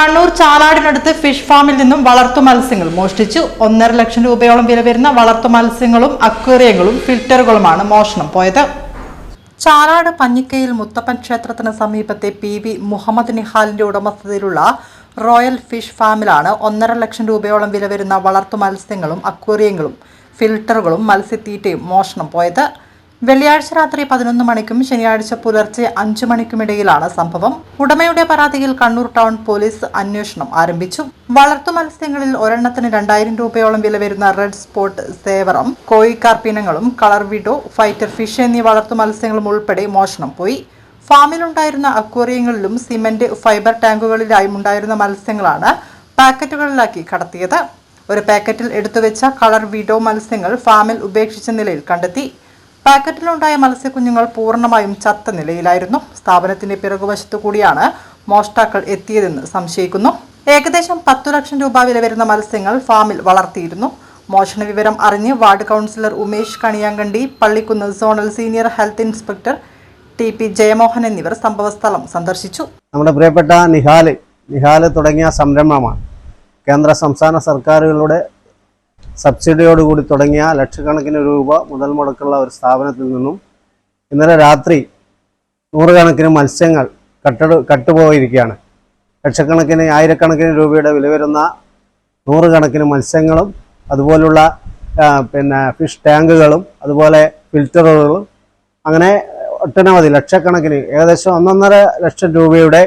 Kannur ചാലാടിനടുത്ത് fish ഫാമിൽ നിന്നും വളർത്തു മത്സ്യങ്ങൾ മോഷ്ടിച്ചു. ഒന്നര ലക്ഷം രൂപയോളം വില വരുന്ന വളർത്തു മത്സ്യങ്ങളും അക്വേറിയങ്ങളും ഫിൽറ്ററുകളുമാണ് മോഷണം പോയത്. ചാലാട് പഞ്ഞിക്കയിൽ മുത്തപ്പൻ ക്ഷേത്രത്തിന് സമീപത്തെ പി വി മുഹമ്മദ് നിഹാലിന്റെ ഉടമസ്ഥതയിലുള്ള റോയൽ ഫിഷ് ഫാമിലാണ് ഒന്നര ലക്ഷം രൂപയോളം വില വരുന്ന വളർത്തു മത്സ്യങ്ങളും അക്വേറിയങ്ങളും ഫിൽറ്ററുകളും മത്സ്യത്തീറ്റയും മോഷണം പോയത്. വെള്ളിയാഴ്ച രാത്രി പതിനൊന്ന് മണിക്കും ശനിയാഴ്ച പുലർച്ചെ അഞ്ചു മണിക്കുമിടയിലാണ് സംഭവം. ഉടമയുടെ പരാതിയിൽ കണ്ണൂർ ടൗൺ പോലീസ് അന്വേഷണം ആരംഭിച്ചു. വളർത്തു മത്സ്യങ്ങളിൽ ഒരെണ്ണത്തിന് രണ്ടായിരം രൂപയോളം വില വരുന്ന റെഡ് സ്പോട്ട് സേവറം കോഴിക്കാർപ്പിനങ്ങളും കളർ വിഡോ ഫൈറ്റർ ഫിഷ് എന്നീ വളർത്തു മത്സ്യങ്ങളും ഉൾപ്പെടെ മോഷണം പോയി. ഫാമിലുണ്ടായിരുന്ന അക്വേറിയങ്ങളിലും സിമന്റ് ഫൈബർ ടാങ്കുകളിലായും ഉണ്ടായിരുന്ന മത്സ്യങ്ങളാണ് പാക്കറ്റുകളിലാക്കി കടത്തിയത്. ഒരു പാക്കറ്റിൽ എടുത്തുവെച്ച കളർ വിഡോ മത്സ്യങ്ങൾ ഫാമിൽ ഉപേക്ഷിച്ച നിലയിൽ കണ്ടെത്തി. പാക്കറ്റിലുണ്ടായ മത്സ്യക്കുഞ്ഞുങ്ങൾ പൂർണമായും ചത്ത നിലയിലായിരുന്നു. സ്ഥാപനത്തിന്റെ പിറകുവശത്തു കൂടിയാണ് മോഷ്ടാക്കൾ എത്തിയതെന്ന് സംശയിക്കുന്നു. ഏകദേശം പത്തു ലക്ഷം രൂപ വില വരുന്ന മത്സ്യങ്ങൾ ഫാമിൽ വളർത്തിയിരുന്നു. മോഷണ വിവരം അറിഞ്ഞ് ward councillor Umesh Kaniyankandi Pallikkunnu zonal senior health inspector T P Jayamohan എന്നിവർ സംഭവസ്ഥലം സന്ദർശിച്ചു. നമ്മുടെ പ്രിയപ്പെട്ട നിഹാൽ നിഹാൽ തുടങ്ങിയ സംരംഭമാണ്. കേന്ദ്ര സംസ്ഥാന സർക്കാരുകളുടെ സബ്സിഡിയോടുകൂടി തുടങ്ങിയ ലക്ഷക്കണക്കിന് രൂപ മുതൽ മുടക്കുള്ള ഒരു സ്ഥാപനത്തിൽ നിന്നും ഇന്നലെ രാത്രി നൂറുകണക്കിന് മത്സ്യങ്ങൾ കട്ടെടു കട്ടുപോയിരിക്കുകയാണ്. ലക്ഷക്കണക്കിന് ആയിരക്കണക്കിന് രൂപയുടെ വില വരുന്ന നൂറുകണക്കിന് മത്സ്യങ്ങളും അതുപോലുള്ള പിന്നെ ഫിഷ് ടാങ്കുകളും അതുപോലെ ഫിൽറ്ററുകളും അങ്ങനെ ഒട്ടനവധി ലക്ഷക്കണക്കിന് ഏകദേശം ഒന്നൊന്നര ലക്ഷം രൂപയുടെ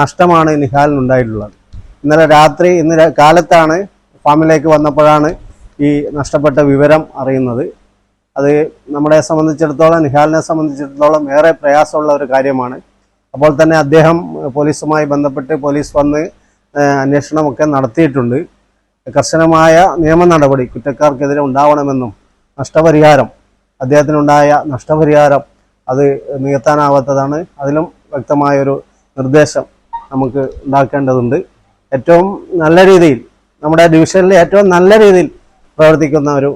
നഷ്ടമാണ് നിഹാലിനുണ്ടായിട്ടുള്ളത്. ഇന്നലെ രാത്രി ഇന്ന് കാലത്താണ് ഫാമിലേക്ക് വന്നപ്പോഴാണ് ഈ നഷ്ടപ്പെട്ട വിവരം അറിയുന്നത്. അത് നമ്മളെ സംബന്ധിച്ചിടത്തോളം നിഹാലിനെ സംബന്ധിച്ചിടത്തോളം ഏറെ പ്രയാസമുള്ള ഒരു കാര്യമാണ്. അപ്പോൾ തന്നെ അദ്ദേഹം പോലീസുമായി ബന്ധപ്പെട്ട് പോലീസ് വന്ന് അന്വേഷണമൊക്കെ നടത്തിയിട്ടുണ്ട്. കർശനമായ നിയമ നടപടി കുറ്റക്കാർക്കെതിരെ ഉണ്ടാവണമെന്നും നഷ്ടപരിഹാരം അദ്ദേഹത്തിനുണ്ടായ നഷ്ടപരിഹാരം അത് നികത്താനാവാത്തതാണ്. അതിലും വ്യക്തമായൊരു നിർദ്ദേശം നമുക്ക് ഉണ്ടാക്കേണ്ടതുണ്ട്. ഏറ്റവും നല്ല രീതിയിൽ നമ്മുടെ ഡിവിഷനിൽ ഏറ്റവും നല്ല രീതിയിൽ പ്രവർത്തിക്കുന്ന ഒരു